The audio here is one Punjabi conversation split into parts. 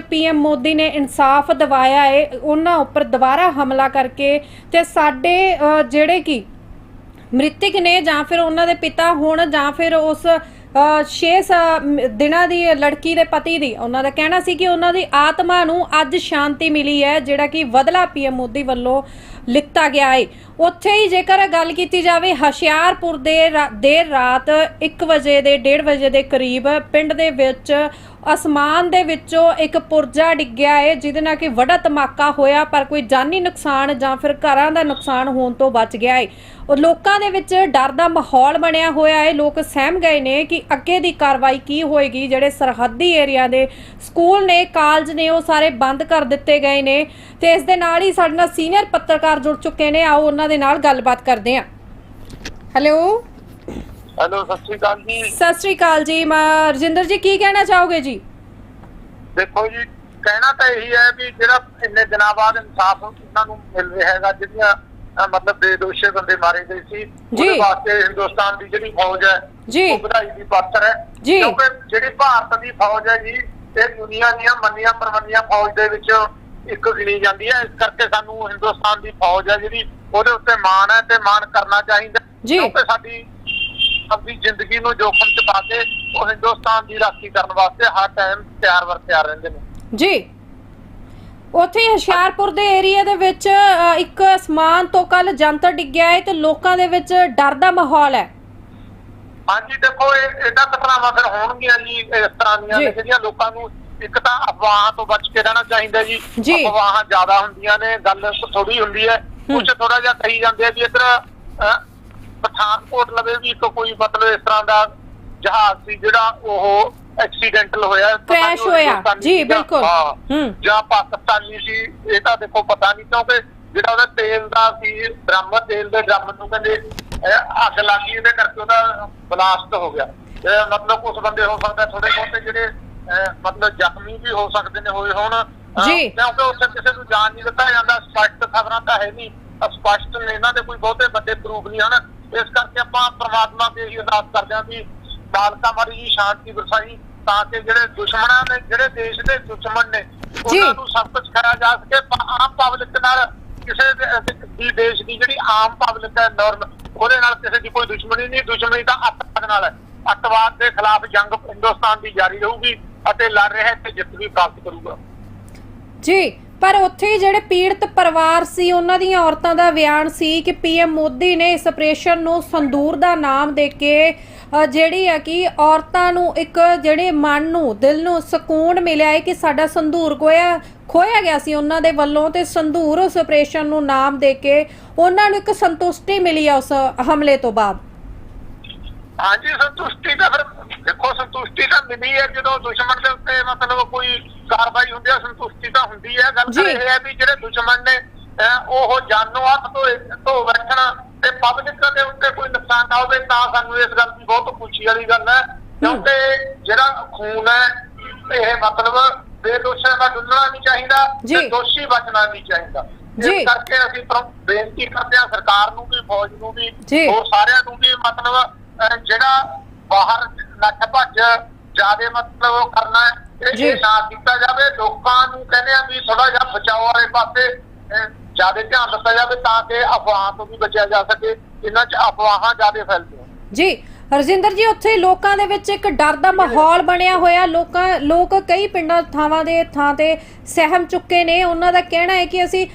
ਪੀਐਮ ਮੋਦੀ ਨੇ ਇਨਸਾਫ ਦਿਵਾਇਆ ਹੈ ਉਹਨਾਂ ਉੱਪਰ ਦੁਬਾਰਾ ਹਮਲਾ ਕਰਕੇ ਤੇ ਸਾਡੇ ਜਿਹੜੇ ਕੀ ਮ੍ਰਿਤਕ ਨੇ ਜਾਂ ਫਿਰ ਉਹਨਾਂ ਦੇ ਪਿਤਾ ਹੋਣ ਜਾਂ ਫਿਰ ਉਸ 6 ਦਿਨਾਂ ਦੀ ਲੜਕੀ ਦੇ ਪਤੀ ਦੀ, ਉਹਨਾਂ ਦਾ ਕਹਿਣਾ ਸੀ ਕਿ ਉਹਨਾਂ ਦੀ ਆਤਮਾ ਨੂੰ ਅੱਜ ਸ਼ਾਂਤੀ ਮਿਲੀ ਹੈ, ਜਿਹੜਾ ਕਿ ਬਦਲਾ ਪੀਐਮ ਮੋਦੀ ਵੱਲੋਂ ਲਿੱਤਾ ਗਿਆ ਹੈ ਉੱਥੇ ਹੀ ਜੇਕਰ ਗੱਲ ਕੀਤੀ ਜਾਵੇ, ਹਸ਼ਿਆਰਪੁਰ ਦੇ ਦੇਰ ਰਾਤ 1 ਵਜੇ ਦੇ 1:30 ਵਜੇ ਦੇ ਕਰੀਬ ਪਿੰਡ ਦੇ ਵਿੱਚ, ਅਸਮਾਨ ਦੇ ਵਿੱਚੋਂ ਇੱਕ ਪੁਰਜਾ ਡਿੱਗਿਆ ਹੈ ਜਿਹਦੇ ਨਾਲ ਕਿ ਵੱਡਾ ਧਮਾਕਾ ਹੋਇਆ, ਪਰ ਕੋਈ ਜਾਨੀ ਨੁਕਸਾਨ ਜਾਂ ਫਿਰ ਘਰਾਂ ਦਾ ਨੁਕਸਾਨ ਹੋਣ ਤੋਂ ਬਚ ਗਿਆ ਹੈ ਉਹ ਲੋਕਾਂ ਦੇ ਵਿੱਚ ਡਰ ਦਾ ਮਾਹੌਲ ਬਣਿਆ ਹੋਇਆ ਹੈ ਲੋਕ ਸਹਿਮ ਗਏ ਨੇ ਕਿ ਅੱਗੇ ਦੀ ਕਾਰਵਾਈ ਕੀ ਹੋਏਗੀ। ਜਿਹੜੇ ਸਰਹੱਦੀ ਏਰੀਆ ਦੇ ਸਕੂਲ ਨੇ, ਕਾਲਜ ਨੇ, ਉਹ ਸਾਰੇ ਬੰਦ ਕਰ ਦਿੱਤੇ ਗਏ ਨੇ। ਤੇ ਇਸ ਦੇ ਨਾਲ ਹੀ ਸਾਡੇ ਨਾਲ ਸੀਨੀਅਰ ਪੱਤਰਕਾਰ ਜੁੜ ਚੁੱਕੇ ਨੇ। ਆਓ ਉਹਨਾਂ ਦੇ ਨਾਲ ਗੱਲਬਾਤ ਕਰਦੇ ਹਾਂ। ਹੈਲੋ ਹੈਲੋ ਸਤਿ ਸ਼੍ਰੀ ਅਕਾਲ ਜੀ। ਸਤਿ ਸ੍ਰੀ ਅਕਾਲ ਜੀ। ਮੈਂ ਰਜਿੰਦਰ ਜੀ ਕੀ ਕਹਿਣਾ ਚਾਹੋਗੇ ਜੀ? ਦੇਖੋ ਜੀ ਕਹਿਣਾ ਤਾਂ ਇਹੀ ਹੈ ਵੀ ਜਿਹੜਾ ਇੰਨੇ ਦਿਨਾਂ ਬਾਅਦ ਇਨਸਾਫ ਉਹਨਾਂ ਨੂੰ ਮਿਲ ਰਿਹਾ ਹੈਗਾ ਜਿਹੜੀਆਂ ਮਤਲਬ ਬੇਦੋਸ਼ੇ ਬੰਦੇ ਮਾਰੇ ਗਏ ਸੀ। ਉਹਦੇ ਵਾਸਤੇ ਹਿੰਦੁਸਤਾਨ ਦੀ ਜਿਹੜੀ ਫੌਜ ਹੈ ਜੀ। ਉਹ ਵਧਾਈ ਦੀ ਪਾਤਰ ਹੈ। ਕਿਉਂਕਿ ਜਿਹੜੀ ਭਾਰਤ ਦੀ ਫੌਜ ਹੈ ਜੀ ਇਹ ਦੁਨੀਆ ਦੀਆਂ ਮੰਨੀਆਂ ਪਰਮੰਨੀਆਂ ਫੌਜ ਦੇ ਵਿੱਚ ਇੱਕ ਗਿਣੀ ਜਾਂਦੀ ਹੈ। ਇਸ ਕਰਕੇ ਸਾਨੂੰ ਹਿੰਦੁਸਤਾਨ ਦੀ ਫੌਜ ਹੈ ਜਿਹੜੀ ਉਹਦੇ ਉੱਤੇ ਮਾਣ ਹੈ ਤੇ ਮਾਣ ਕਰਨਾ ਚਾਹੀਦਾ। ਕਿਉਂਕਿ ਸਾਡੀ ਆਪਣੀ ਜ਼ਿੰਦਗੀ ਨੂੰ ਜੋਖਮ ਚ ਪਾ ਕੇ ਉਹ ਹਿੰਦੁਸਤਾਨ ਦੀ ਰਾਖੀ ਕਰਨ ਵਾਸਤੇ ਹਰ ਟਾਈਮ ਤਿਆਰ ਵਰ ਤਿਆਰ ਰਹਿੰਦੇ ਨੇ। ਜੀ। ਉੱਥੇ ਹੁਸ਼ਿਆਰਪੁਰ ਦੇ ਏਰੀਆ ਦੇ ਵਿੱਚ ਇੱਕ ਅਸਮਾਨ ਤੋਂ ਕੱਲ ਜੰਤਰ ਡਿੱਗਿਆ ਹੈ ਤੇ ਲੋਕਾਂ ਦੇ ਵਿੱਚ ਡਰ ਦਾ ਮਾਹੌਲ ਹੈ। ਹਾਂਜੀ ਦੇਖੋ ਇਹ ਇਹਦਾ ਘਟਨਾਵਾਂ ਫਿਰ ਹੋਣਗੀਆਂ ਜੀ ਇਸ ਤਰ੍ਹਾਂ ਦੀਆਂ ਜਿਹੜੀਆਂ ਲੋਕਾਂ ਨੂੰ ਇੱਕ ਤਾਂ ਅਫਵਾਹਾਂ ਤੋਂ ਬਚ ਕੇ ਰਹਿਣਾ ਚਾਹੀਦਾ ਜੀ ਜੀ। ਅਫਵਾਹਾਂ ਜ਼ਿਆਦਾ ਹੁੰਦੀਆਂ ਨੇ ਗੱਲ ਥੋੜੀ ਹੁੰਦੀ ਹੈ। ਕੁਝ ਥੋੜਾ ਜਿਹਾ ਕਹੀ ਜਾਂਦੇ ਆ ਵੀ ਇੱਧਰ ਅਹ, ਪਠਾਨਕੋਟ ਲਵੇ ਵੀ ਇੱਕ ਕੋਈ ਮਤਲਬ ਇਸ ਤਰ੍ਹਾਂ ਦਾ ਜਹਾਜ਼ ਸੀ ਜਿਹੜਾ ਉਹ ਐਕਸੀਡੈਂਟਲ ਹੋਇਆ ਪਤਾ Crash ਨਹੀਂ ਉਹ ਹੋਇਆ। ਜੀ, ਬਿਲਕੁਲ। ਹਾਂ। ਹੂੰ। ਜਾਂ ਪਾਕਿਸਤਾਨੀ ਸੀ ਇਹ ਤਾਂ ਦੇਖੋ ਪਤਾ ਨਹੀਂ ਕਿਉਂਕਿ ਜਿਹੜਾ ਉਹਦਾ ਤੇਲ ਦਾ ਸੀ ਡਰਮ ਤੇਲ ਦੇ ਡਰਮ ਨੂੰ ਕਹਿੰਦੇ ਇਹ ਅੱਗ ਲੱਗੀ ਇਹਦੇ ਕਰਕੇ ਉਹਦਾ ਬਲਾਸਟ ਹੋ ਗਿਆ ਇਹ ਮਤਲਬ ਕੁਝ ਬੰਦੇ ਹੋ ਸਕਦਾ ਥੋੜੇ ਬਹੁਤੇ ਜਿਹੜੇ ਅਹ, ਮਤਲਬ ਜ਼ਖਮੀ ਵੀ ਹੋ ਸਕਦੇ ਨੇ ਹੋਏ ਹੋਣ। ਜੀ। ਕਿਉਂਕਿ ਉੱਥੇ ਕਿਸੇ ਨੂੰ ਜਾਣ ਨਹੀਂ ਦਿੱਤਾ ਜਾਂਦਾ ਸਪਸ਼ਟ ਖਬਰਾਂ ਤਾਂ ਹੈ ਨਹੀਂ। ਸਪਸ਼ਟ ਨੇ ਇਹਨਾਂ ਦੇ ਕੋਈ ਬਹੁਤੇ ਵੱਡੇ ਪ੍ਰੂਫ ਨਹੀਂ ਹਨ। ਇਸ ਕਰਕੇ ਆਪਾਂ ਪ੍ਰਮਾਤਮਾ ਦੇ ਹੀ ਅਰਦਾਸ ਕਰਦੇ ਹਾਂ ਵੀ ਬਾਲਕਾ ਮਾਰੀ ਜੀ ਸ਼ਾਂਤੀ ਵਰਸਾਈ ਤਾਂ ਕਿ ਜਿਹੜੇ ਦੁਸ਼ਮਣਾਂ ਨੇ ਜਿਹੜੇ ਦੇਸ਼ ਦੇ ਦੁਸ਼ਮਣ ਨੇ ਉਹਨਾਂ ਨੂੰ ਸਬਕ ਸਿਖਾਇਆ ਜਾ ਸਕੇ। ਆਮ ਪਬਲਿਕ ਨਾਲ ਕਿਸੇ ਦੀ ਦੇਸ਼ ਦੀ ਜਿਹੜੀ ਆਮ ਪਬਲਿਕ ਹੈ ਨੋਰਮ ਉਹਦੇ ਨਾਲ ਕਿਸੇ ਦੀ ਕੋਈ ਦੁਸ਼ਮਣੀ ਨਹੀਂ। ਦੁਸ਼ਮਣੀ ਤਾਂ ਅੱਤਵਾਦ ਨਾਲ ਹੈ। ਅੱਤਵਾਦ ਦੇ ਖਿਲਾਫ ਜੰਗ ਹਿੰਦੁਸਤਾਨ ਦੀ ਜਾਰੀ ਰਹੂਗੀ। ਅਤੇ ਲੜ ਰਿਹਾ ਹੈ ਤੇ ਜਿੱਤ ਵੀ ਪ੍ਰਾਪਤ ਕਰੂਗਾ। ਜੀ ਪਰ ਉੱਥੇ ਜਿਹੜੇ ਪੀੜਤ ਪਰਿਵਾਰ ਸੀ ਉਹਨਾਂ ਦੀਆਂ ਔਰਤਾਂ ਦਾ ਬਿਆਨ ਸੀ ਕਿ ਪੀਐਮ ਮੋਦੀ ਨੇ ਇਸ ਆਪਰੇਸ਼ਨ ਨੂੰ ਸੰਦੂਰ ਦਾ ਨਾਮ ਦੇ ਕੇ ਜਿਹੜੀ ਹੈ ਕਿ ਔਰਤਾਂ ਨੂੰ ਇੱਕ ਜਿਹੜੇ ਮਨ ਨੂੰ ਦਿਲ ਨੂੰ ਸਕੂਨ ਮਿਲਿਆ ਹੈ ਕਿ ਸਾਡਾ ਸੰਦੂਰ ਖੋਇਆ ਖੋਇਆ ਗਿਆ ਸੀ ਉਹਨਾਂ ਦੇ ਵੱਲੋਂ ਤੇ ਸੰਦੂਰ ਉਸ ਆਪਰੇਸ਼ਨ ਨੂੰ ਨਾਮ ਦੇ ਕੇ ਉਹਨਾਂ ਨੂੰ ਇੱਕ ਸੰਤੁਸ਼ਟੀ ਮਿਲੀ ਹੈ ਉਸ ਹਮਲੇ ਤੋਂ ਬਾਅਦ। ਹਾਂਜੀ ਸੰਤੁਸ਼ਟੀ ਤਾਂ ਫਿਰ ਦੇਖੋ ਸੰਤੁਸ਼ਟੀ ਤਾਂ ਮਿਲੀ ਹੈ ਜਦੋਂ ਦੁਸ਼ਮਣ ਦੇ ਉੱਤੇ ਮਤਲਬ ਕੋਈ ਕਾਰਵਾਈ ਹੁੰਦੀ ਹੈ ਸੰਤੁਸ਼ਟੀ ਤਾਂ ਹੁੰਦੀ ਹੈ ਗੱਲ ਤਾਂ। ਇਹ ਹੈ ਵੀ ਜਿਹੜੇ ਦੁਸ਼ਮਣ ਨੇ ਉਹ ਜਾਨੋਂ ਹੱਥ ਤੋਂ ਤੋਂ ਬੈਠਣ ਤੇ ਪਬਲਿਕ ਦੇ ਉੱਤੇ ਕੋਈ ਨੁਕਸਾਨ ਨਾ ਹੋਵੇ ਤਾਂ ਸਾਨੂੰ ਇਸ ਗੱਲ ਦੀ ਬਹੁਤ ਖੁਸ਼ੀ ਵਾਲੀ ਗੱਲ ਹੈ ਕਿਉਂਕਿ ਜਿਹੜਾ ਖੂਨ ਹੈ ਇਹ ਮਤਲਬ ਬੇਦੋਸ਼ਾਂ ਦਾ ਡੁੱਲਣਾ ਨਹੀਂ ਚਾਹੀਦਾ। ਤੇ ਦੋਸ਼ੀ ਬਚਣਾ ਨਹੀਂ ਚਾਹੀਦਾ ਜੀ। ਕਰਕੇ ਅਸੀਂ ਬੇਨਤੀ ਕਰਦੇ ਹਾਂ ਸਰਕਾਰ ਨੂੰ ਵੀ ਫੌਜ ਨੂੰ ਵੀ। ਹੋਰ ਸਾਰਿਆਂ ਨੂੰ ਵੀ ਮਤਲਬ ਜਿਹੜਾ ਬਾਹਰ ਭੱਜ ਜਿਆਦੇ ਮਤਲਬ ਉਹ ਕਰਨਾ ਹੈ, ਇਹ ਨਾ ਕੀਤਾ ਜਾਵੇ ਲੋਕਾਂ ਨੂੰ ਕਹਿੰਦੇ ਆ ਵੀ ਥੋੜਾ ਜਿਹਾ ਬਚਾਓ ਵਾਲੇ ਪਾਸੇ ਜ਼ਿਆਦਾ ਧਿਆਨ ਦਿੱਤਾ ਜਾਵੇ ਤਾਂ ਕਿ ਅਫਵਾਹਾਂ ਤੋਂ ਵੀ ਬਚਿਆ ਜਾ ਸਕੇ ਇਹਨਾਂ 'ਚ ਅਫਵਾਹਾਂ ਜ਼ਿਆਦਾ ਫੈਲਦੀਆਂ ਜੀ ਹਰਜਿੰਦਰ ਜੀ ਉੱਥੇ ਲੋਕਾਂ ਦੇ ਵਿੱਚ ਇੱਕ ਡਰ ਦਾ ਮਾਹੌਲ ਬਣਿਆ ਹੋਇਆ। ਲੋਕਾਂ ਲੋਕ ਕਈ ਪਿੰਡਾਂ ਥਾਵਾਂ ਦੇ ਥਾਂ ਤੇ ਸਹਿਮ ਚੁੱਕੇ ਨੇ। ਉਹਨਾਂ ਦਾ ਕਹਿਣਾ ਹੈ ਕਿ ਅਸੀਂ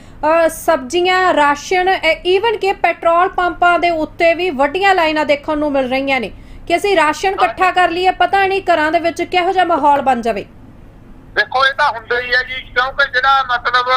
ਸਬਜ਼ੀਆਂ ਰਾਸ਼ਨ ਈਵਨ ਕਿ ਪੈਟਰੋਲ ਪੰਪਾਂ ਦੇ ਉੱਤੇ ਵੀ ਵੱਡੀਆਂ ਲਾਈਨਾਂ ਦੇਖਣ ਨੂੰ ਮਿਲ ਰਹੀਆਂ ਨੇ। ਕਿ ਅਸੀਂ ਰਾਸ਼ਨ ਇਕੱਠਾ ਕਰ ਲਈਏ ਪਤਾ ਨਹੀਂ ਘਰਾਂ ਦੇ ਵਿੱਚ ਕਿਹੋ ਜਿਹਾ ਮਾਹੌਲ ਬਣ ਜਾਵੇ। ਦੇਖੋ ਇਹ ਤਾਂ ਹੁੰਦਾ ਹੀ ਹੈ ਜੀ ਕਿਉਂਕਿ ਜਿਹੜਾ ਮਤਲਬ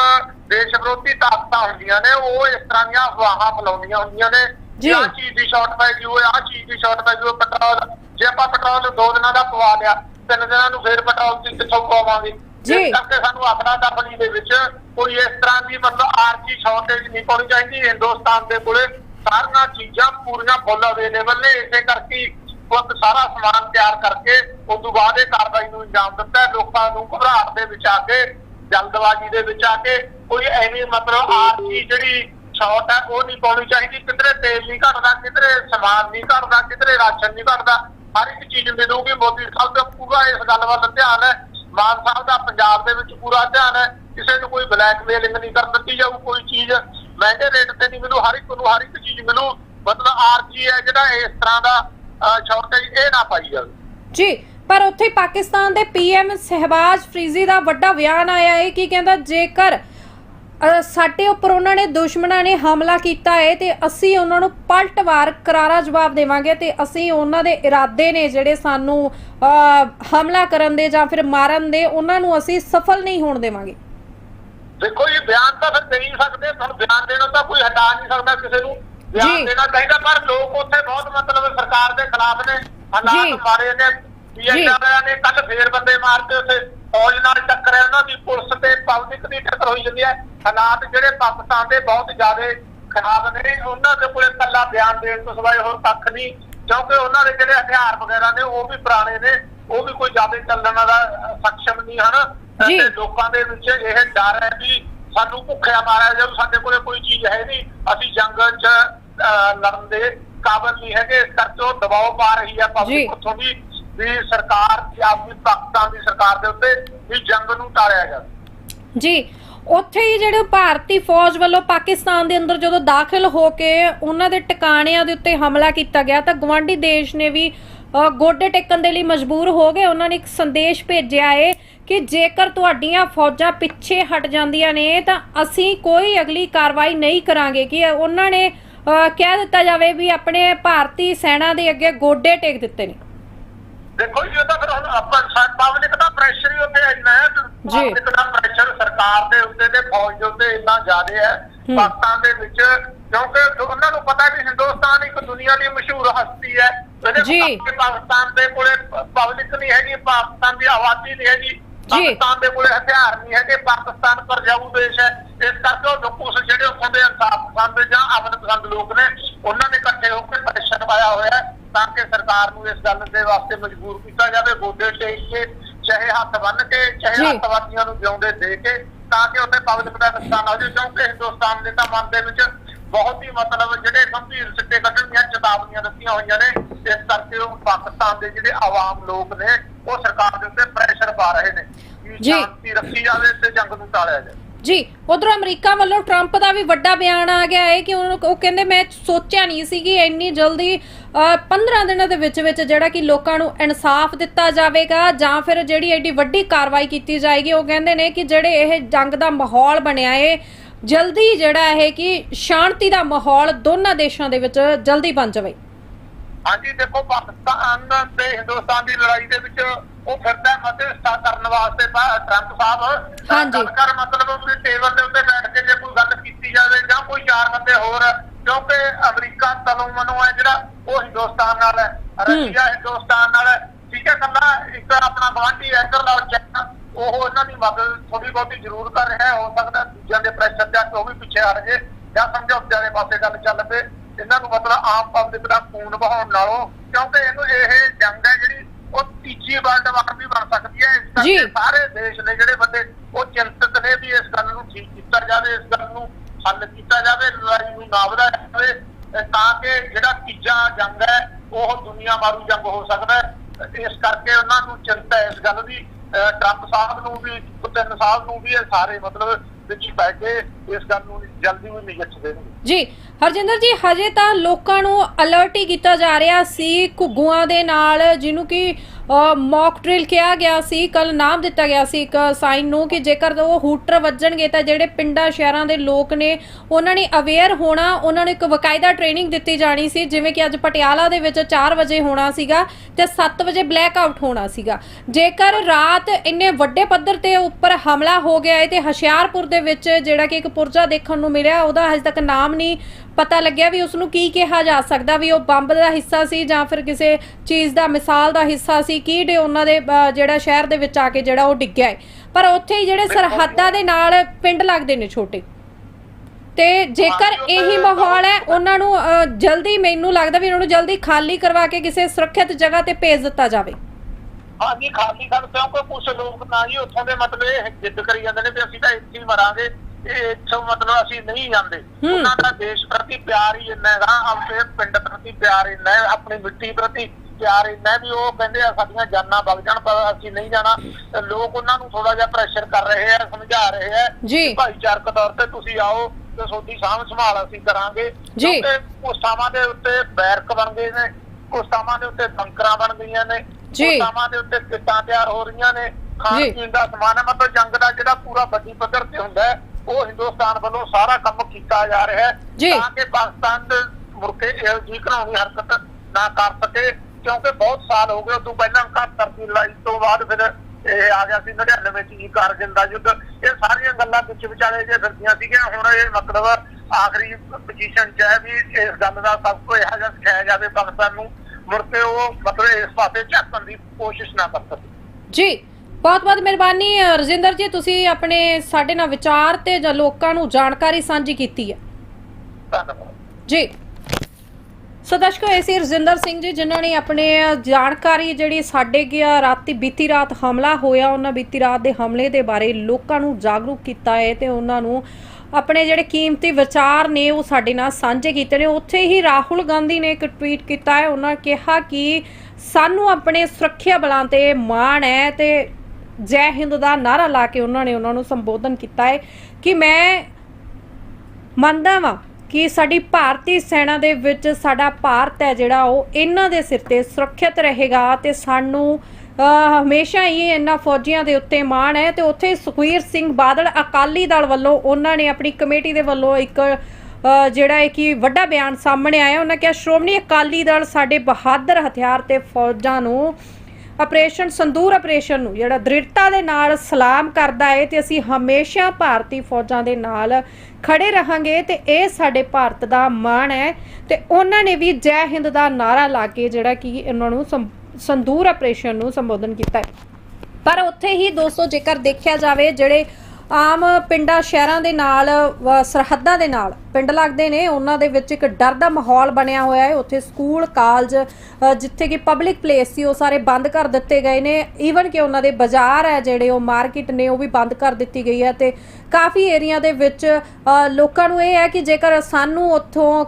ਦੇਸ਼ ਵਿਰੋਧੀ ਤਾਕਤਾਂ ਹੁੰਦੀਆਂ ਨੇ ਉਹ ਇਸ ਤਰ੍ਹਾਂ ਦੀਆਂ ਅਫਵਾਹਾਂ ਫੈਲਾਉਂਦੀਆਂ ਹੁੰਦੀਆਂ ਨੇ। ਜੀ। ਆਹ ਚੀਜ਼ ਦੀ ਸ਼ਾਰਟ ਪੈ ਗਈ ਉਹ ਆਹ ਚੀਜ਼ ਦੀ ਸ਼ਾਰਟ ਪੈ ਗਈ ਉਹ ਪੈਟਰੋਲ ਜੇ ਆਪਾਂ ਪੈਟਰੋਲ ਦੋ ਦਿਨਾਂ ਦਾ ਪਵਾ ਲਿਆ ਤਿੰਨ ਦਿਨਾਂ ਨੂੰ ਫੇਰ ਪੈਟਰੋਲ ਦੀ ਕਿੱਥੋਂ ਪਵਾਵਾਂਗੇ? ਜੀ। ਇਸ ਕਰਕੇ ਸਾਨੂੰ ਆਪਣਾ ਦਫਨੀ ਦੇ ਵਿੱਚ ਕੋਈ ਇਸ ਤਰ੍ਹਾਂ ਦੀ ਮਤਲਬ ਆਰਜੀ ਸ਼ਾਰਟੇਜ ਨਹੀਂ ਪਾਉਣੀ ਚਾਹੀਦੀ। ਹਿੰਦੁਸਤਾਨ ਦੇ ਕੋਲੇ ਸਾਰੀਆਂ ਚੀਜ਼ਾਂ ਪੂਰੀਆਂ ਫੁੱਲ ਅਵੇਲੇਬਲ ਨੇ। ਇਸੇ ਕਰਕੇ ਹੀ ਸਾਰਾ ਸਮਾਨ ਤਿਆਰ ਕਰਕੇ ਉਸ ਤੋਂ ਬਾਅਦ ਇਹ ਕਾਰਵਾਈ ਨੂੰ ਅੰਜਾਮ ਦਿੱਤਾ ਲੋਕਾਂ ਨੂੰ ਘਬਰਾਹਟ ਦੇ ਵਿੱਚ ਆ ਕੇ ਜਲਦਬਾਜ਼ੀ ਦੇ ਵਿੱਚ ਆ ਕੇ, ਕੋਈ ਐਵੇਂ ਮਤਲਬ ਆਰਜੀ ਜਿਹੜੀ ਸ਼ਾਰਟ ਹੈ ਉਹ ਨਹੀਂ ਪਾਉਣੀ ਚਾਹੀਦੀ। ਕਿਧਰੇ ਤੇਲ ਨਹੀਂ ਘਟਦਾ, ਕਿਧਰੇ ਸਮਾਨ ਨਹੀਂ ਘਟਦਾ, ਕਿਧਰੇ ਰਾਸ਼ਨ ਨਹੀਂ ਘਟਦਾ। ਹਰ ਇੱਕ ਚੀਜ਼ ਮਿਲੂਗੀ। ਮੋਦੀ ਸਾਹਿਬ ਦਾ ਪੂਰਾ ਇਸ ਗੱਲ ਵੱਲ ਧਿਆਨ ਹੈ। ਮਾਨ ਸਾਹਿਬ ਦਾ ਪੰਜਾਬ ਦੇ ਵਿੱਚ ਪੂਰਾ ਧਿਆਨ ਹੈ। ਕਿਸੇ ਨੂੰ ਕੋਈ ਬਲੈਕਮੇਲਿੰਗ ਨਹੀਂ ਕਰ ਦਿੱਤੀ ਜਾਊ, ਕੋਈ ਚੀਜ਼ ਮਹਿੰਗੇ ਰੇਟ ਤੇ ਨਹੀਂ ਮਿਲੂ। ਹਰ ਇੱਕ ਨੂੰ ਹਰ ਇੱਕ ਚੀਜ਼ ਮਿਲੂ। ਮਤਲਬ ਆਰਜੀ ਹੈ ਜਿਹੜਾ ਇਸ ਤਰ੍ਹਾਂ ਦਾ ਸ਼ਾਰਟੇਜ ਇਹ ਨਾ ਪਾਈ ਜਾਵੇ। ਜੀ ਪਰ ਉੱਥੇ ਪਾਕਿਸਤਾਨ ਦੇ ਪੀਐਮ ਸਹਿਬਾਜ਼ ਫਰੀਜ਼ੀ ਦਾ ਵੱਡਾ ਬਿਆਨ ਆਇਆ ਹੈ ਕਿ ਕਹਿੰਦਾ ਜੇਕਰ ਸਾਡੇ ਉੱਪਰ ਉਹਨਾਂ ਨੇ ਦੁਸ਼ਮਣਾਂ ਨੇ ਹਮਲਾ ਕੀਤਾ ਹੈ ਤੇ ਅਸੀਂ ਉਹਨਾਂ ਨੂੰ ਪਲਟਵਾਰ ਕਰਾਰਾ ਜਵਾਬ ਦੇਵਾਂਗੇ ਤੇ ਅਸੀਂ ਉਹਨਾਂ ਦੇ ਇਰਾਦੇ ਨੇ ਜਿਹੜੇ ਸਾਨੂੰ ਹਮਲਾ ਕਰਨ ਦੇ ਜਾਂ ਫਿਰ ਮਾਰਨ ਦੇ ਉਹਨਾਂ ਨੂੰ ਅਸੀਂ ਸਫਲ ਨਹੀਂ ਹੋਣ ਦੇਵਾਂਗੇ। ਦੇਖੋ ਇਹ ਬਿਆਨ ਤਾਂ ਫਿਰ ਦੇ ਹੀ ਸਕਦੇ ਹੁਣ ਬਿਆਨ ਦੇਣਾ ਤਾਂ ਕੋਈ ਹਟਾ ਨਹੀਂ ਸਕਦਾ ਕਿਸੇ ਨੂੰ। ਜੀ। ਬਿਆਨ ਦੇਣਾ ਚਾਹੀਦਾ ਪਰ ਲੋਕ ਉੱਥੇ ਬਹੁਤ ਮਤਲਬ ਸਰਕਾਰ ਦੇ ਖਿਲਾਫ ਨੇ। ਹਾਲਾਤ ਮਾਰੇ ਨੇ। ਪੀਐਨਆਰ ਨੇ ਕੱਲ ਫੇਰ ਬੰਦੇ ਮਾਰਤੇ ਉੱਥੇ। ਫੌਜ ਨਾਲ ਟੱਕਰੇ ਉਹਨਾਂ ਦੀ ਪੁਲਿਸ ਤੇ ਪਬਲਿਕ ਦੀ ਟੱਕਰ ਹੋਈ ਜਾਂਦੀ ਹੈ। ਹਾਲਾਤ ਜਿਹੜੇ ਪਾਕਿਸਤਾਨ ਦੇ ਬਹੁਤ ਜ਼ਿਆਦਾ ਖਰਾਬ ਨੇ। ਉਹਨਾਂ ਦੇ ਕੋਲੇ ਕੱਲਾ ਬਿਆਨ ਦੇਣ ਤੋਂ ਸਿਵਾਏ ਹੋਰ ਕੱਖ ਨਹੀਂ। ਕਿਉਂਕਿ ਉਹਨਾਂ ਦੇ ਜਿਹੜੇ ਹਥਿਆਰ ਵਗੈਰਾ ਨੇ ਉਹ ਵੀ ਪੁਰਾਣੇ ਨੇ। ਉਹ ਵੀ ਕੋਈ ਜ਼ਿਆਦਾ ਚੱਲਣ ਦਾ ਸક્ષਮ ਨਹੀਂ ਹਨ। ਤੇ ਲੋਕਾਂ ਦੇ ਵਿੱਚ ਇਹ ਡਰ ਹੈ ਵੀ ਸਾਨੂੰ ਭੁੱਖਿਆ ਮਾਰਿਆ ਜਾਊ। ਸਾਡੇ ਕੋਲੇ ਕੋਈ ਚੀਜ਼ ਹੈ ਨਹੀਂ। ਅਸੀਂ ਜੰਗ 'ਚ ਲੜਨ ਦੇ ਕਾਬਲ ਨਹੀਂ ਹੈਗੇ। ਇਸ ਕਰਕੇ ਉਹ ਦਬਾਅ ਪਾ ਰਹੀ ਹੈ। ਪਬਲਿਕ ਉੱਥੋਂ ਵੀ ਵੀ ਸਰਕਾਰ ਦੀ ਪਾਕਿਸਤਾਨ ਦੀ ਸਰਕਾਰ ਦੇ ਉੱਤੇ ਵੀ ਜੰਗ ਨੂੰ ਟਾਲਿਆ ਜਾਵੇ। ਜੀ ਉੱਥੇ ਹੀ ਜਿਹੜੇ ਭਾਰਤੀ ਫੌਜ ਵੱਲੋਂ ਪਾਕਿਸਤਾਨ ਦੇ ਅੰਦਰ ਜਦੋਂ ਦਾਖਲ ਹੋ ਕੇ ਉਹਨਾਂ ਦੇ ਟਿਕਾਣਿਆਂ ਦੇ ਉੱਤੇ ਹਮਲਾ ਕੀਤਾ ਗਿਆ ਤਾਂ ਗਵਾਂਢੀ ਦੇਸ਼ ਨੇ ਵੀ ਗੋਡੇ ਟੇਕਣ ਦੇ ਲਈ ਮਜਬੂਰ ਹੋ ਗਏ। ਉਹਨਾਂ ਨੇ ਇੱਕ ਸੰਦੇਸ਼ ਭੇਜਿਆ ਏ ਕਿ ਜੇਕਰ ਤੁਹਾਡੀਆਂ ਫੌਜਾਂ ਪਿੱਛੇ ਹਟ ਜਾਂਦੀਆਂ ਨੇ ਤਾਂ ਅਸੀਂ ਕੋਈ ਅਗਲੀ ਕਾਰਵਾਈ ਨਹੀਂ ਕਰਾਂਗੇ। ਕਿ ਉਹਨਾਂ ਨੇ ਕਹਿ ਦਿੱਤਾ ਜਾਵੇ ਵੀ ਆਪਣੇ ਭਾਰਤੀ ਸੈਨਾ ਦੇ ਅੱਗੇ ਗੋਡੇ ਟੇਕ ਦਿੱਤੇ ਨੇ ਦੇਖੋ ਜੀ ਤਾਂ ਫਿਰ ਹੁਣ ਆਪਾਂ ਪਬਲਿਕ ਦਾ ਪ੍ਰੈਸ਼ਰ ਹੀ ਉੱਤੇ ਇੰਨਾ ਹੈ ਜੀ। ਪਬਲਿਕ ਦਾ ਪ੍ਰੈਸ਼ਰ ਸਰਕਾਰ ਦੇ ਉੱਤੇ ਤੇ ਫੌਜ ਦੇ ਉੱਤੇ ਇੰਨਾ ਜ਼ਿਆਦਾ ਹੈ। ਪਾਕਿਸਤਾਨ ਦੇ ਵਿੱਚ ਕਿਉਂਕਿ ਉਹਨਾਂ ਨੂੰ ਪਤਾ ਵੀ ਹਿੰਦੁਸਤਾਨ ਇੱਕ ਦੁਨੀਆ ਦੀ ਮਸ਼ਹੂਰ ਹਸਤੀ ਹੈ ਜੀ। ਪਾਕਿਸਤਾਨ ਦੇ ਕੋਲੇ ਪਬਲਿਕ ਨਹੀਂ ਹੈਗੀ ਪਾਕਿਸਤਾਨ ਦੀ ਆਬਾਦੀ ਨਹੀਂ ਹੈਗੀ ਪਾਕਿਸਤਾਨ ਦੇ ਕੋਲੇ ਹਥਿਆਰ ਨਹੀਂ ਹੈਗੇ ਪਾਕਿਸਤਾਨ ਪਰਜਾਊ ਦੇਸ਼ ਹੈ ਇਸ ਕਰਕੇ ਉਹ ਉਸ ਜਿਹੜੇ ਉੱਥੋਂ ਦੇ ਇਨਸਾਫ ਪਸੰਦ ਜਾਂ ਅਮਨ ਪਸੰਦ ਲੋਕ ਨੇ ਉਹਨਾਂ ਨੇ ਇਕੱਠੇ ਹੋ ਕੇ ਪ੍ਰੈਸ਼ਰ ਪਾਇਆ ਹੋਇਆ ਤਾਂ ਕਿ ਸਰਕਾਰ ਨੂੰ ਇਸ ਗੱਲ ਦੇ ਵਾਸਤੇ ਮਜਬੂਰ ਕੀਤਾ ਜਾਵੇ ਗੋਡੇ ਟੇਕ ਕੇ ਚਾਹੇ ਹੱਥ ਬੰਨ ਕੇ। ਚਾਹੇ ਅੱਤਵਾਦੀਆਂ ਨੂੰ ਜਿਉਂਦੇ ਦੇ ਕੇ ਤਾਂ ਕਿ ਉੱਥੇ ਪਬਲਿਕ ਦਾ ਨੁਕਸਾਨ ਹੋ ਜਾਵੇ ਕਿਉਂਕਿ ਹਿੰਦੁਸਤਾਨ ਦੇ ਤਾਂ ਮਨ ਦੇ ਵਿੱਚ ਬਹੁਤ ਹੀ ਮਤਲਬ ਜਿਹੜੇ ਗੰਭੀਰ ਸਿੱਟੇ ਕੱਢਣ ਦੀਆਂ ਚੇਤਾਵਨੀਆਂ ਦਿੱਤੀਆਂ ਹੋਈਆਂ ਨੇ ਇਸ ਕਰਕੇ ਉਹ ਪਾਕਿਸਤਾਨ ਦੇ ਜਿਹੜੇ ਆਵਾਮ ਲੋਕ ਨੇ ਉਹ ਸਰਕਾਰ ਦੇ ਉੱਤੇ ਪ੍ਰੈਸ਼ਰ ਪਾ ਰਹੇ ਨੇ। ਕਿ ਜੀ। ਸ਼ਾਂਤੀ ਰੱਖੀ ਜਾਵੇ ਤੇ ਜੰਗ ਨੂੰ ਟਾਲਿਆ ਜਾਵੇ। ਜੀ ਉਧਰ ਅਮਰੀਕਾ ਵੱਲੋਂ ਟਰੰਪ ਦਾ ਵੀ ਵੱਡਾ ਬਿਆਨ ਆ ਗਿਆ ਹੈ ਕਿ ਉਹ ਉਹ ਕਹਿੰਦੇ ਮੈਂ ਸੋਚਿਆ ਨਹੀਂ ਸੀ ਕਿ ਇੰਨੀ ਜਲਦੀ ਅ, 15 ਦਿਨਾਂ ਦੇ ਵਿੱਚ ਵਿੱਚ ਜਿਹੜਾ ਕਿ ਲੋਕਾਂ ਨੂੰ ਇਨਸਾਫ ਦਿੱਤਾ ਜਾਵੇਗਾ ਜਾਂ ਫਿਰ ਜਿਹੜੀ ਐਡੀ ਵੱਡੀ ਕਾਰਵਾਈ ਕੀਤੀ ਜਾਏਗੀ ਉਹ ਕਹਿੰਦੇ ਨੇ ਕਿ ਜਿਹੜੇ ਇਹ ਜੰਗ ਦਾ ਮਾਹੌਲ ਬਣਿਆ ਹੈ ਜਲਦੀ ਜਿਹੜਾ ਇਹ ਕਿ ਸ਼ਾਂਤੀ ਦਾ ਮਾਹੌਲ ਦੋਨਾਂ ਦੇਸ਼ਾਂ ਦੇ ਵਿੱਚ ਜਲਦੀ ਬਣ ਜਾਵੇ। ਹਾਂਜੀ ਦੇਖੋ ਪਾਕਿਸਤਾਨ ਤੇ ਹਿੰਦੁਸਤਾਨ ਦੀ ਲੜਾਈ ਦੇ ਵਿੱਚ ਉਹ ਫਿਰਦਾ ਮਧਿਅਸਥਤਾ ਕਰਨ ਵਾਸਤੇ ਟਰੰਪ ਸਾਹਿਬ ਹਾਂਜੀ। ਕਰ ਮਤਲਬ ਕਿ ਟੇਬਲ ਦੇ ਉੱਤੇ ਬੈਠ ਕੇ ਜੇ ਕੋਈ ਗੱਲ ਕੀਤੀ ਜਾਵੇ ਜਾਂ ਕੋਈ ਚਾਰ ਬੰਦੇ ਹੋਰ ਕਿਉਂਕਿ ਅਮਰੀਕਾ ਤਲੋਂ ਮਨੋਂ ਹੈ ਜਿਹੜਾ ਉਹ ਹਿੰਦੁਸਤਾਨ ਨਾਲ ਹੈ ਰਸ਼ੀਆ ਹਿੰਦੁਸਤਾਨ ਨਾਲ ਹੈ। ਠੀਕ ਹੈ ਕੱਲਾ ਇੱਕ ਆਪਣਾ ਗਵਾਂਢੀ ਐਂਕਰ ਨਾਲ ਚਾਈਨਾ ਉਹ ਉਹਨਾਂ ਦੀ ਮਦਦ ਥੋੜੀ ਬਹੁਤੀ ਜ਼ਰੂਰ ਕਰ ਰਿਹਾ ਹੈ ਸਕਦਾ ਦੂਜਿਆਂ ਦੇ ਪ੍ਰੈਸ਼ਰ ਕੇ ਉਹ ਵੀ ਪਿੱਛੇ ਹਟ ਗਏ ਜਾਂ ਸਮਝੌਤੇ ਵਾਲੇ ਪਾਸੇ ਗੱਲ ਚੱਲ ਪਏ। ਇਹਨਾਂ ਨੂੰ ਮਤਲਬ ਆਮ ਪਬਲਿਕ ਦਾ ਖੂਨ ਬਹਾਉਣ ਨਾਲੋਂ ਕਿਉਂਕਿ ਇਹਨੂੰ ਇਹ ਜੰਗ ਹੈ ਜਿਹੜੀ ਉਹ ਤੀਜੀ ਵਰਲਡ ਵਾਰ ਵੀ ਬਣ ਸਕਦੀ ਹੈ। ਇਸ। ਕਰਕੇ ਸਾਰੇ ਦੇਸ਼ ਨੇ ਜਿਹੜੇ ਬੰਦੇ ਉਹ ਚਿੰਤਤ ਨੇ ਵੀ ਇਸ ਗੱਲ ਨੂੰ ਠੀਕ ਕੀਤਾ ਜਾਵੇ ਇਸ ਗੱਲ ਨੂੰ ਹੱਲ ਕੀਤਾ ਜਾਵੇ ਲੜਾਈ ਨੂੰ ਨਾ ਵਧਾਇਆ ਜਾਵੇ ਤਾਂ ਕਿ ਜਿਹੜਾ ਤੀਜਾ ਜੰਗ ਹੈ ਉਹ ਦੁਨੀਆ ਮਾਰੂ ਜੰਗ ਹੋ ਸਕਦਾ ਹੈ। ਇਸ ਕਰਕੇ ਉਹਨਾਂ ਨੂੰ ਚਿੰਤਾ ਹੈ ਇਸ ਗੱਲ ਦੀ। ਟਰੰਪ ਸਾਹਿਬ ਨੂੰ ਵੀ ਪੁਤਿਨ ਸਾਹਿਬ ਨੂੰ ਵੀ ਇਹ ਸਾਰੇ ਮਤਲਬ ਵਿੱਚ ਪੈ ਕੇ ਇਸ ਗੱਲ ਨੂੰ ਜਲਦੀ ਵੀ ਨਿਗਟ ਦੇਣਗੇ ਜੀ, ਹਰਜਿੰਦਰ ਜੀ, ਹਜੇ ਤਾਂ ਲੋਕਾਂ ਨੂੰ ਅਲਰਟ ਹੀ ਕੀਤਾ ਜਾ ਰਿਹਾ ਸੀ ਘੁੱਗੂਆਂ ਦੇ ਨਾਲ, ਜਿਹਨੂੰ ਕਿ ਮੌਕ ਡਰਿਲ ਕਿਹਾ ਗਿਆ ਸੀ ਕੱਲ ਨਾਮ ਦਿੱਤਾ ਗਿਆ ਸੀ ਇੱਕ ਸਾਈਨ ਨੂੰ ਕਿ ਜੇਕਰ ਉਹ ਹੂਟਰ ਵੱਜਣਗੇ ਤਾਂ ਜਿਹੜੇ ਪਿੰਡਾਂ, ਸ਼ਹਿਰਾਂ ਦੇ ਲੋਕ ਨੇ, ਉਹਨਾਂ ਨੇ ਅਵੇਅਰ ਹੋਣਾ, ਉਹਨਾਂ ਨੂੰ ਇੱਕ ਵਕਾਇਦਾ ਟ੍ਰੇਨਿੰਗ ਦਿੱਤੀ ਜਾਣੀ ਸੀ, ਜਿਵੇਂ ਕਿ ਅੱਜ ਪਟਿਆਲਾ ਦੇ ਵਿੱਚ 4 ਵਜੇ ਹੋਣਾ ਸੀਗਾ ਤੇ 7 ਵਜੇ ਬਲੈਕ ਆਊਟ ਹੋਣਾ ਸੀਗਾ। ਜੇਕਰ ਰਾਤ ਇੰਨੇ ਵੱਡੇ ਪੱਧਰ ਤੇ ਉੱਪਰ ਹਮਲਾ ਹੋ ਗਿਆ ਹੈ ਤੇ ਹਸ਼ਿਆਰਪੁਰ ਦੇ ਵਿੱਚ ਜਿਹੜਾ ਕਿ ਇੱਕ ਪੁਰਜਾ ਦੇਖਣ ਨੂੰ ਮਿਲਿਆ, ਉਹਦਾ ਹਜੇ ਤੱਕ ਨਾਮ ਨਹੀਂ ਪਤਾ ਲੱਗਿਆ ਵੀ ਉਸ ਨੂੰ ਕੀ ਕਿਹਾ ਜਾ ਸਕਦਾ, ਵੀ ਉਹ ਬੰਬ ਦਾ ਹਿੱਸਾ ਸੀ ਜਾਂ ਫਿਰ ਕਿਸੇ ਚੀਜ਼ ਦਾ ਮਿਸਾਲ ਦਾ ਹਿੱਸਾ ਸੀ। ਕੀ ਡੇ ਉਹਨਾਂ ਦੇ ਜਿਹੜਾ ਸ਼ਹਿਰ ਦੇ ਵਿੱਚ ਆ ਕੇ ਜਿਹੜਾ ਉਹ ਡਿੱਗਿਆ ਹੈ ਪਰ ਉੱਥੇ ਹੀ ਜਿਹੜੇ ਸਰਹੱਦਾਂ ਦੇ ਨਾਲ ਪਿੰਡ ਲੱਗਦੇ ਨੇ ਛੋਟੇ। ਤੇ ਜੇਕਰ ਇਹੀ ਮਾਹੌਲ ਹੈ ਉਹਨਾਂ ਨੂੰ ਜਲਦੀ ਮੈਨੂੰ ਲੱਗਦਾ ਵੀ ਉਹਨਾਂ ਨੂੰ ਜਲਦੀ ਖਾਲੀ ਕਰਵਾ ਕੇ ਕਿਸੇ ਸੁਰੱਖਿਅਤ ਜਗ੍ਹਾ ਤੇ ਭੇਜ ਦਿੱਤਾ ਜਾਵੇ। ਹਾਂਜੀ ਖਾਲੀ ਕਰ ਕਿਉਂਕਿ ਕੁਝ ਲੋਕ ਨਾ ਜੀ ਉੱਥੋਂ ਦੇ ਮਤਲਬ ਇਹ ਜਿੱਦ ਕਰੀ ਜਾਂਦੇ ਨੇ ਵੀ ਅਸੀਂ ਤਾਂ ਇੱਥੇ ਹੀ ਮਰਾਂਗੇ। ਇਹ ਇੱਥੋਂ ਮਤਲਬ ਅਸੀਂ ਨਹੀਂ ਜਾਂਦੇ। ਉਹਨਾਂ ਦਾ ਦੇਸ਼ ਪ੍ਰਤੀ ਪਿਆਰ ਹੀ ਇੰਨਾ ਹੈਗਾ ਆਪਣੇ ਪਿੰਡ ਪ੍ਰਤੀ ਪਿਆਰ ਇੰਨਾ ਹੈ ਆਪਣੀ ਮਿੱਟੀ ਪ੍ਰਤੀ ਪਿਆਰ ਇੰਨਾ ਵੀ ਉਹ ਕਹਿੰਦੇ ਆ ਸਾਡੀਆਂ ਜਾਨਾਂ ਵਗ ਜਾਣ ਪਰ ਅਸੀਂ ਨਹੀਂ ਜਾਣਾ ਤੇ ਲੋਕ ਉਹਨਾਂ ਨੂੰ ਥੋੜਾ ਜਿਹਾ ਪ੍ਰੈਸ਼ਰ ਕਰ ਰਹੇ ਆ ਸਮਝਾ ਰਹੇ ਆ ਜੀ। ਕਿ ਭਾਈਚਾਰਕ ਤੌਰ ਤੇ ਤੁਸੀਂ ਆਓ ਤੇ ਤੁਹਾਡੀ ਸਾਂਭ ਸੰਭਾਲ ਅਸੀਂ ਕਰਾਂਗੇ ਜੀ। ਕਿਉਂਕਿ ਉਸ ਥਾਵਾਂ ਦੇ ਉੱਤੇ ਬੈਰਕ ਬਣ ਗਏ ਨੇ ਉਸ ਥਾਵਾਂ ਦੇ ਉੱਤੇ ਬੰਕਰਾਂ ਬਣ ਗਈਆਂ ਨੇ ਥਾਵਾਂ ਦੇ ਉੱਤੇ ਕਿੱਟਾਂ ਤਿਆਰ ਹੋ ਰਹੀਆਂ ਨੇ ਖਾਣ। ਪੀਣ ਦਾ ਸਮਾਨ ਹੈ ਮਤਲਬ ਜੰਗ ਦਾ ਜਿਹੜਾ ਪੂਰਾ ਵੱਡੀ ਪੱਧਰ ਤੇ ਹੁੰਦਾ ਹੈ ਉਹ ਹਿੰਦੁਸਤਾਨ ਵੱਲੋਂ ਸਾਰਾ ਕੰਮ ਕੀਤਾ ਜਾ ਰਿਹਾ ਹੈ। ਤਾਂ ਕਿ ਪਾਕਿਸਤਾਨ ਦੇ ਮੁੜ ਕੇ ਇਹੋ ਜਿਹੀ ਘਰਾਉਣੀ ਹਰਕਤ ਨਾ ਕਰ ਸਕੇ ਕਿਉਂਕਿ ਬਹੁਤ ਸਾਲ ਹੋ ਗਏ ਉਦੋਂ ਪਹਿਲਾਂ 71 ਦੀ ਲੜਾਈ ਤੋਂ ਬਾਅਦ ਫਿਰ ਇਹ ਆ ਗਿਆ ਸੀ 99 ਚ ਜੀ ਕਾਰਗਿਲ ਦਾ ਯੁੱਧ। ਇਹ ਸਾਰੀਆਂ ਗੱਲਾਂ ਵਿੱਚ ਵਿਚਾਲੇ ਜੇ ਫਿਰਦੀਆਂ ਸੀਗੀਆਂ ਹੁਣ ਇਹ ਮਤਲਬ ਆਖਰੀ ਪੋਜੀਸ਼ਨ 'ਚ ਹੈ ਵੀ ਇਸ ਗੱਲ ਦਾ ਸਭ ਕੋਈ ਇਹੋ ਜਿਹਾ ਸਿਖਾਇਆ ਜਾਵੇ ਪਾਕਿਸਤਾਨ ਨੂੰ ਕੇ ਉਹ ਮਤਲਬ ਇਸ ਪਾਸੇ ਝਾਕਣ ਦੀ ਕੋਸ਼ਿਸ਼ ਨਾ ਕਰ ਸਕੇ। ਜੀ ਬਹੁਤ ਬਹੁਤ ਮਿਹਰਬਾਨੀ ਰਜਿੰਦਰ ਜੀ ਤੁਸੀਂ ਆਪਣੇ ਸਾਡੇ ਨਾਲ ਵਿਚਾਰ ਤੇ ਜਾਂ ਲੋਕਾਂ ਨੂੰ ਜਾਣਕਾਰੀ ਸਾਂਝੀ ਕੀਤੀ ਹੈ। ਧੰਨਵਾਦ। ਜੀ। ਸੋ ਦਰਸ਼ਕੋ ਇਹ ਸੀ ਰਜਿੰਦਰ ਸਿੰਘ ਜੀ ਜਿਨ੍ਹਾਂ ਨੇ ਆਪਣੇ ਜਾਣਕਾਰੀ ਜਿਹੜੀ ਸਾਡੇ ਗਿਆ ਰਾਤੀ ਬੀਤੀ ਰਾਤ ਹਮਲਾ ਹੋਇਆ ਉਹਨਾਂ ਬੀਤੀ ਰਾਤ ਦੇ ਹਮਲੇ ਦੇ ਬਾਰੇ ਲੋਕਾਂ ਨੂੰ ਜਾਗਰੂਕ ਕੀਤਾ ਹੈ ਤੇ ਉਹਨਾਂ ਨੂੰ ਆਪਣੇ ਜਿਹੜੇ ਕੀਮਤੀ ਵਿਚਾਰ ਨੇ ਉਹ ਸਾਡੇ ਨਾਲ ਸਾਂਝੇ ਕੀਤੇ ਨੇ। ਉੱਥੇ ਹੀ ਰਾਹੁਲ ਗਾਂਧੀ ਨੇ ਇੱਕ ਟਵੀਟ ਕੀਤਾ ਹੈ ਉਹਨਾਂ ਕਿਹਾ ਕਿ ਸਾਨੂੰ ਆਪਣੇ ਸੁਰੱਖਿਆ ਬਲਾਂ ਤੇ ਮਾਣ ਹੈ ਤੇ ਜੈ ਹਿੰਦ ਦਾ ਨਾਰਾ ਲਾ ਕੇ ਉਹਨਾਂ ਨੇ ਉਹਨਾਂ ਨੂੰ ਸੰਬੋਧਨ ਕੀਤਾ ਹੈ ਕਿ ਮੈਂ ਮੰਨਦਾ ਵਾਂ ਕਿ ਸਾਡੀ ਭਾਰਤੀ ਸੈਨਾ ਦੇ ਵਿੱਚ ਸਾਡਾ ਭਾਰਤ ਹੈ ਜਿਹੜਾ ਉਹ ਇਹਨਾਂ ਦੇ ਸਿਰ ਤੇ ਸੁਰੱਖਿਅਤ ਰਹੇਗਾ ਤੇ ਸਾਨੂੰ ਹਮੇਸ਼ਾ ਹੀ ਇਹਨਾਂ ਫੌਜੀਆਂ ਦੇ ਉੱਤੇ ਮਾਣ ਹੈ ਤੇ ਉੱਥੇ ਸੁਖਵੀਰ ਸਿੰਘ ਬਾਦਲ ਅਕਾਲੀ ਦਲ ਵੱਲੋਂ ਉਹਨਾਂ ਨੇ ਆਪਣੀ ਕਮੇਟੀ ਦੇ ਵੱਲੋਂ ਇੱਕ ਜਿਹੜਾ ਹੈ ਕਿ ਵੱਡਾ ਬਿਆਨ ਸਾਹਮਣੇ ਆਇਆ। ਉਹਨਾਂ ਕਿਹਾ, ਸ਼੍ਰੋਮਣੀ ਅਕਾਲੀ ਦਲ ਸਾਡੇ ਬਹਾਦਰ ਹਥਿਆਰ ਤੇ ਫੌਜਾਂ ਨੂੰ ਆਪਰੇਸ਼ਨ ਸੰਦੂਰ ਆਪਰੇਸ਼ਨ ਨੂੰ, ਜਿਹੜਾ ਦ੍ਰਿੜਤਾ ਦੇ ਨਾਲ ਸਲਾਮ ਕਰਦਾ ਹੈ ਤੇ ਅਸੀਂ ਹਮੇਸ਼ਾ ਭਾਰਤੀ ਫੌਜਾਂ ਦੇ ਨਾਲ ਖੜੇ ਰਹਾਂਗੇ ਤੇ ਇਹ ਸਾਡੇ ਭਾਰਤ ਦਾ ਮਾਣ ਹੈ ਤੇ ਉਹਨਾਂ ਨੇ ਵੀ ਜੈ ਹਿੰਦ ਦਾ ਨਾਰਾ ਲਾ ਕੇ ਜਿਹੜਾ ਕਿ ਇਹਨਾਂ ਨੂੰ ਸੰਦੂਰ ਆਪਰੇਸ਼ਨ ਨੂੰ ਸੰਬੋਧਨ ਕੀਤਾ ਹੈ। ਪਰ ਉੱਥੇ ਹੀ ਦੋਸਤੋ ਜੇਕਰ ਦੇਖਿਆ ਜਾਵੇ ਜਿਹੜੇ ਆਮ ਪਿੰਡਾਂ, ਸ਼ਹਿਰਾਂ ਦੇ ਨਾਲ ਸਰਹੱਦਾਂ ਦੇ ਨਾਲ ਪਿੰਡ ਲੱਗਦੇ ਨੇ। ਉਹਨਾਂ ਦੇ ਵਿੱਚ ਇੱਕ ਡਰ ਦਾ ਮਾਹੌਲ ਬਣਿਆ ਹੋਇਆ ਹੈ। ਉੱਥੇ ਸਕੂਲ, ਕਾਲਜ ਜਿੱਥੇ ਕਿ ਪਬਲਿਕ ਪਲੇਸ ਸੀ, ਉਹ ਸਾਰੇ ਬੰਦ ਕਰ ਦਿੱਤੇ ਗਏ ਨੇ। ਈਵਨ ਕਿ ਉਹਨਾਂ ਦੇ ਬਾਜ਼ਾਰ ਹੈ ਜਿਹੜੇ, ਉਹ ਮਾਰਕੀਟ ਨੇ, ਉਹ ਵੀ ਬੰਦ ਕਰ ਦਿੱਤੀ ਗਈ ਹੈ ਤੇ ਕਾਫੀ ਏਰੀਆ ਦੇ ਵਿੱਚ ਲੋਕਾਂ ਨੂੰ ਇਹ ਹੈ ਕਿ ਜੇਕਰ ਸਾਨੂੰ ਉੱਥੋਂ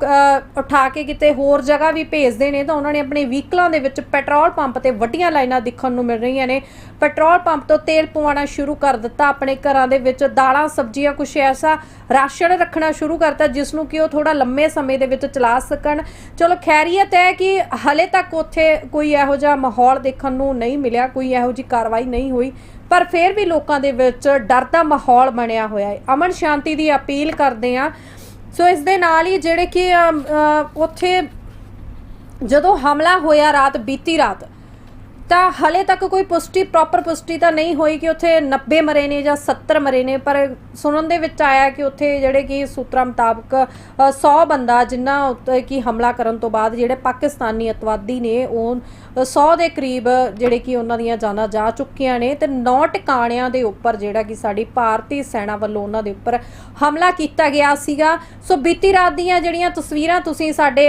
ਉਠਾ ਕੇ ਕਿਤੇ ਹੋਰ ਜਗ੍ਹਾ ਵੀ ਭੇਜਦੇ ਨੇ, ਤਾਂ ਉਹਨਾਂ ਨੇ ਆਪਣੇ ਵਹੀਕਲਾਂ ਦੇ ਵਿੱਚ ਪੈਟਰੋਲ ਪੰਪ ਤੇ ਵੱਡੀਆਂ ਲਾਈਨਾਂ ਦੇਖਣ ਨੂੰ ਮਿਲ ਰਹੀਆਂ ਨੇ। ਪੈਟਰੋਲ ਪੰਪ ਤੋਂ ਤੇਲ ਪਵਾਉਣਾ ਸ਼ੁਰੂ ਕਰ ਦਿੱਤਾ। ਆਪਣੇ ਘਰਾਂ ਦੇ ਵਿੱਚ ਦਾਲਾਂ, ਸਬਜ਼ੀਆਂ, ਕੁਛ ਐਸਾ ਰਾਸ਼ਨ ਰੱਖਣਾ ਸ਼ੁਰੂ ਕਰਤਾ ਜਿਸ ਨੂੰ ਕਿ ਉਹ ਥੋੜਾ ਲੰਮੇ ਸਮੇਂ ਦੇ ਵਿੱਚ ਚਲਾ ਸਕਣ। ਚਲੋ ਖੈਰੀਅਤ ਹੈ ਕਿ ਹਲੇ ਤੱਕ ਉੱਥੇ ਕੋਈ ਇਹੋ ਜਿਹਾ ਮਾਹੌਲ ਦੇਖਣ ਨੂੰ ਨਹੀਂ ਮਿਲਿਆ, ਕੋਈ ਇਹੋ ਜਿਹੀ ਕਾਰਵਾਈ ਨਹੀਂ ਹੋਈ। ਪਰ ਫਿਰ ਵੀ ਲੋਕਾਂ ਦੇ ਵਿੱਚ ਡਰ ਦਾ ਮਾਹੌਲ ਬਣਿਆ ਹੋਇਆ ਹੈ। ਅਮਨ ਸ਼ਾਂਤੀ ਦੀ ਅਪੀਲ ਕਰਦੇ ਆ ਸੋ ਇਸ ਦੇ ਨਾਲ ਹੀ ਜਿਹੜੇ ਕਿ ਉੱਥੇ ਜਦੋਂ ਹਮਲਾ ਹੋਇਆ ਰਾਤ ਬੀਤੀ ਰਾਤ ਤਾਂ ਹਲੇ ਤੱਕ ਕੋਈ ਪੁਸ਼ਟੀ ਪ੍ਰੋਪਰ ਪੁਸ਼ਟੀ ਤਾਂ ਨਹੀਂ ਹੋਈ ਕਿ ਉੱਥੇ 90 ਮਰੇ ਨੇ ਜਾਂ 70 ਮਰੇ ਨੇ ਪਰ ਸੁਣਨ ਦੇ ਵਿੱਚ ਆਇਆ ਕਿ ਉੱਥੇ ਜਿਹੜੇ ਕਿ ਸੂਤਰਾਂ ਮੁਤਾਬਕ ਅ, 100 ਬੰਦਾ ਜਿਨ੍ਹਾਂ ਉੱਤੇ ਕਿ ਹਮਲਾ ਕਰਨ ਤੋਂ ਬਾਅਦ ਜਿਹੜੇ ਪਾਕਿਸਤਾਨੀ ਅਤਵਾਦੀ ਨੇ ਉਹ 100 ਦੇ ਕਰੀਬ ਜਿਹੜੇ ਕਿ ਉਹਨਾਂ ਦੀਆਂ ਜਾਨਾਂ ਜਾ ਚੁੱਕੀਆਂ ਨੇ ਤੇ 9 ਟਿਕਾਣਿਆਂ ਦੇ ਉੱਪਰ ਜਿਹੜਾ ਕਿ ਸਾਡੀ ਭਾਰਤੀ ਸੈਨਾ ਵੱਲੋਂ ਉਹਨਾਂ ਦੇ ਉੱਪਰ ਹਮਲਾ ਕੀਤਾ ਗਿਆ ਸੀਗਾ। ਸੋ ਬੀਤੀ ਰਾਤ ਦੀਆਂ ਜਿਹੜੀਆਂ ਤਸਵੀਰਾਂ ਤੁਸੀਂ ਸਾਡੇ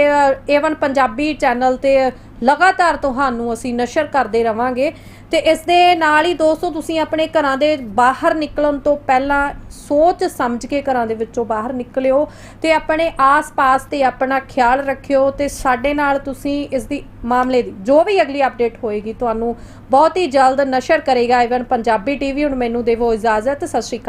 ਏਵਨ ਪੰਜਾਬੀ ਚੈਨਲ ਤੇ ਲਗਾਤਾਰ ਤੁਹਾਨੂੰ ਅਸੀਂ ਨਸ਼ਰ ਕਰਦੇ ਰਵਾਂਗੇ ਤੇ ਇਸ ਦੇ ਨਾਲ ਹੀ ਦੋਸਤੋ ਤੁਸੀਂ ਆਪਣੇ ਘਰਾਂ ਦੇ ਬਾਹਰ ਨਿਕਲਣ ਤੋਂ ਪਹਿਲਾਂ ਸੋਚ ਸਮਝ ਕੇ ਘਰਾਂ ਦੇ ਵਿੱਚੋਂ ਬਾਹਰ ਨਿਕਲਿਓ ਤੇ ਆਪਣੇ ਆਸ-ਪਾਸ ਤੇ ਆਪਣਾ ਖਿਆਲ ਰੱਖਿਓ ਤੇ ਸਾਡੇ ਨਾਲ ਤੁਸੀਂ ਇਸ ਦੀ ਮਾਮਲੇ ਦੀ ਜੋ ਵੀ ਅਗਲੀ ਅਪਡੇਟ ਹੋਏਗੀ, ਤੁਹਾਨੂੰ ਬਹੁਤ ਹੀ ਜਲਦ ਨਸ਼ਰ ਕਰੇਗਾ। ਇਵਨ ਪੰਜਾਬੀ ਟੀਵੀ ਹੁਣ ਮੈਨੂੰ ਦੇਵੋ ਇਜਾਜ਼ਤ। ਸਤਿ ਸ਼੍ਰੀ ਅਕਾਲ।